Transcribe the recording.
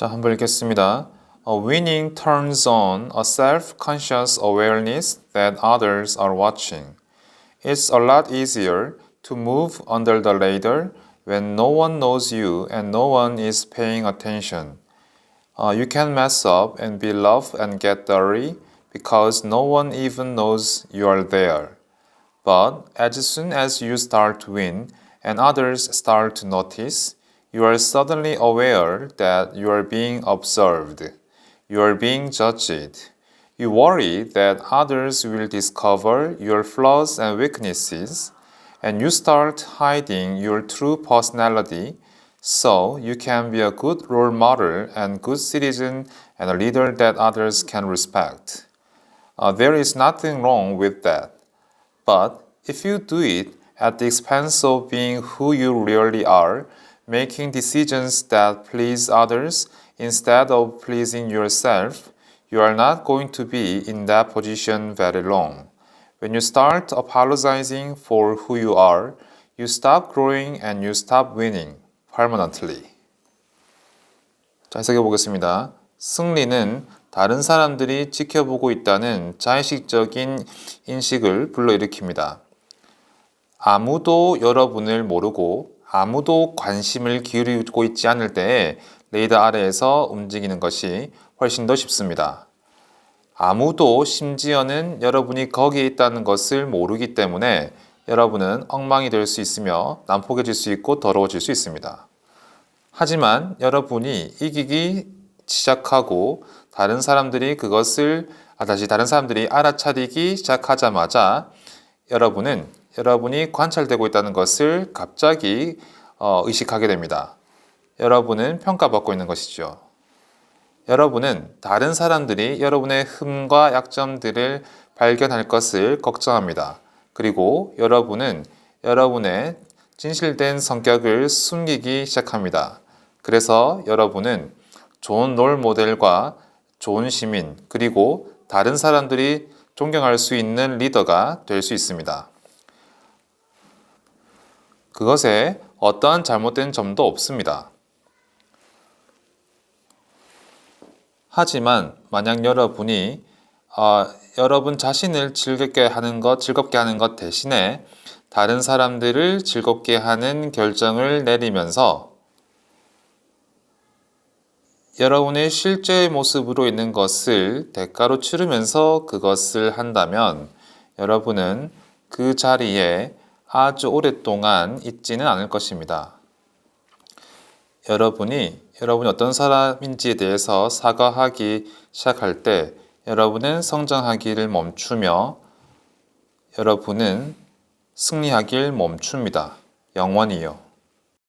자, 한번 읽겠습니다. A winning turns on a self-conscious awareness that others are watching. It's a lot easier to move under the radar when no one knows you and no one is paying attention. Uh, you can mess up and be loved and get dirty because no one even knows you are there. But as soon as you start to win and others start to notice, you are suddenly aware that you are being observed. You are being judged. You worry that others will discover your flaws and weaknesses, and you start hiding your true personality so you can be a good role model and good citizen and a leader that others can respect. Uh, there is nothing wrong with that. But if you do it at the expense of being who you really are, making decisions that please others instead of pleasing yourself, you are not going to be in that position very long. When you start apologizing for who you are, you stop growing and you stop winning permanently. 자, 해석해 보겠습니다. 승리는 다른 사람들이 지켜보고 있다는 자의식적인 인식을 불러일으킵니다. 아무도 여러분을 모르고 아무도 관심을 기울이고 있지 않을 때에 레이더 아래에서 움직이는 것이 훨씬 더 쉽습니다. 아무도 심지어는 여러분이 거기에 있다는 것을 모르기 때문에 여러분은 엉망이 될 수 있으며 난폭해질 수 있고 더러워질 수 있습니다. 하지만 여러분이 이기기 시작하고 다른 사람들이 그것을 아, 다시 다른 사람들이 알아차리기 시작하자마자 여러분은 여러분이 관찰되고 있다는 것을 갑자기 어, 의식하게 됩니다. 여러분은 평가받고 있는 것이죠. 여러분은 다른 사람들이 여러분의 흠과 약점들을 발견할 것을 걱정합니다. 그리고 여러분은 여러분의 진실된 성격을 숨기기 시작합니다. 그래서 여러분은 좋은 롤 모델과 좋은 시민, 그리고 다른 사람들이 존경할 수 있는 리더가 될 수 있습니다. 그것에 어떠한 잘못된 점도 없습니다. 하지만 만약 여러분이 어, 여러분 자신을 즐겁게 하는 것, 즐겁게 하는 것 대신에 다른 사람들을 즐겁게 하는 결정을 내리면서 여러분의 실제의 모습으로 있는 것을 대가로 치르면서 그것을 한다면 여러분은 그 자리에 아주 오랫동안 있지는 않을 것입니다. 여러분이 여러분이 어떤 사람인지에 대해서 사과하기 시작할 때 여러분은 성장하기를 멈추며 여러분은 승리하길 멈춥니다. 영원히요.